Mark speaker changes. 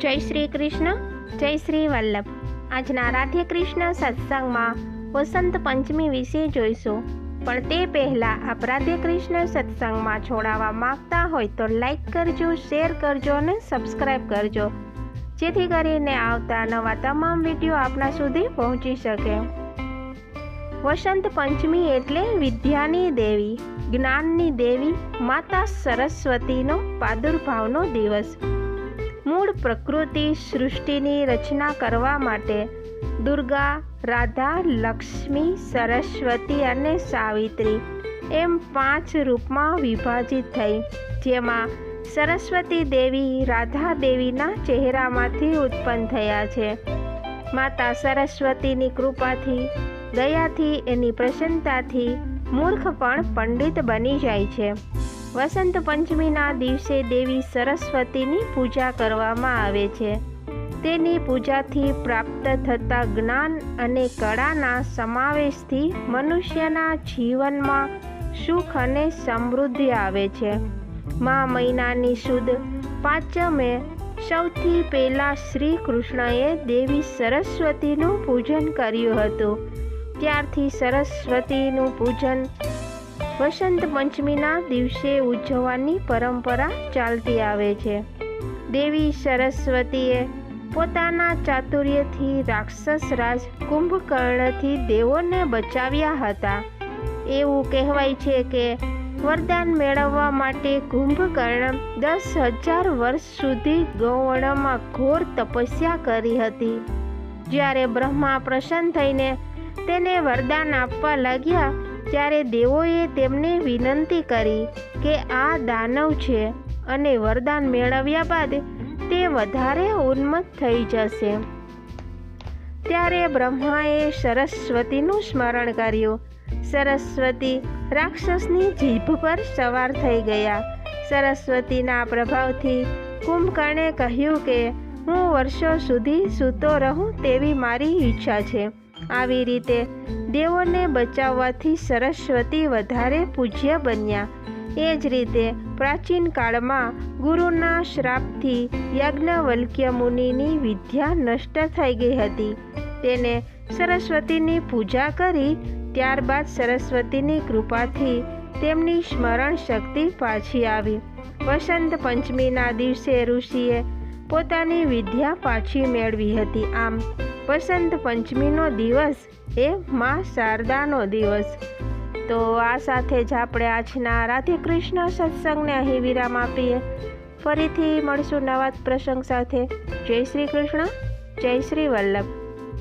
Speaker 1: જય શ્રી કૃષ્ણ, જય શ્રી વલ્લભ. આજના રાધે કૃષ્ણ સત્સંગમાં વસંત પંચમી વિશે જોઈશું. પણ તે પહેલાં આપ રાધે કૃષ્ણ સત્સંગમાં છોડાવવા માંગતા હોય તો લાઈક કરજો, શેર કરજો અને સબસ્ક્રાઈબ કરજો. જેથી કરીને આવતા નવા તમામ વીડિયો આપના સુધી પહોંચી શકે. વસંત પંચમી એટલે વિદ્યાની દેવી, જ્ઞાનની દેવી, માતા સરસ્વતીનો પ્રાદુર્ભાવનો દિવસ. મૂળ પ્રકૃતિ સૃષ્ટિની રચના કરવા માટે દુર્ગા, રાધા, લક્ષ્મી, સરસ્વતી અને સાવિત્રી એમ પાંચ રૂપમાં વિભાજિત થઈ. જેમાં સરસ્વતી દેવી રાધા દેવીના ચહેરામાંથી ઉત્પન્ન થયા છે. માતા સરસ્વતીની કૃપાથી, દયાથી, એની પ્રસન્નતાથી મૂર્ખ પણ પંડિત બની જાય છે. વસંત પંચમીના દિવસે દેવી સરસ્વતીની પૂજા કરવામાં આવે છે. તેની પૂજાથી પ્રાપ્ત થતા જ્ઞાન અને કળાના સમાવેશથી મનુષ્યના જીવનમાં સુખ અને સમૃદ્ધિ આવે છે. મા મહિનાની સુદ પાંચમે સૌથી પહેલાં શ્રી કૃષ્ણએ દેવી સરસ્વતીનું પૂજન કર્યું હતું. ત્યારથી સરસ્વતીનું પૂજન વસંત પંચમીના દિવસે ઉજવવાની પરંપરા ચાલતી આવે છે. દેવી સરસ્વતીએ પોતાના ચાતુર્યથી રાક્ષસ રાજ કુંભકર્ણથી દેવોને બચાવ્યા હતા. એવું કહેવાય છે કે વરદાન મેળવવા માટે કુંભકર્ણ દસ હજાર વર્ષ સુધી ગૌવર્ણમાં ઘોર તપસ્યા કરી હતી. જ્યારે બ્રહ્મા પ્રસન્ન થઈને તેને વરદાન આપવા લાગ્યા ત્યારે દેવોએ તેમને વિનંતી કરી કે આ દાનવ છે અને વરદાન મેળવ્યા બાદ તે વધારે ઉન્મત્ત થઈ જશે. ત્યારે બ્રહ્માએ સરસ્વતીનું સ્મરણ કર્યું. સરસ્વતી રાક્ષસની જીભ પર સવાર થઈ ગયા. સરસ્વતીના પ્રભાવથી કુંભકર્ણે કહ્યું કે, હું વર્ષો સુધી સૂતો રહું તેવી મારી ઈચ્છા છે. આવી રીતે દેવોને બચાવવાથી સરસ્વતી વધારે પૂજ્ય બન્યા. એ જ રીતે પ્રાચીન કાળમાં ગુરુના શ્રાપથી યજ્ઞવલ્ક્ય મુનિની વિદ્યા નષ્ટ થઈ ગઈ હતી. તેને સરસ્વતીની પૂજા કરી, ત્યારબાદ સરસ્વતીની કૃપાથી તેમની સ્મરણ શક્તિ પાછી આવી. વસંત પંચમીના દિવસે ઋષિએ પોતાની વિદ્યા પાછી મેળવી હતી. આમ, વસંત પંચમીનો દિવસ એ મા શારદાનો દિવસ. તો આ સાથે જ આપણે આજના રાધે કૃષ્ણ સત્સંગને અહીં વિરામ આપીએ. ફરીથી મળશું નવા પ્રસંગ સાથે. જય શ્રી કૃષ્ણ. જય શ્રી વલ્લભ.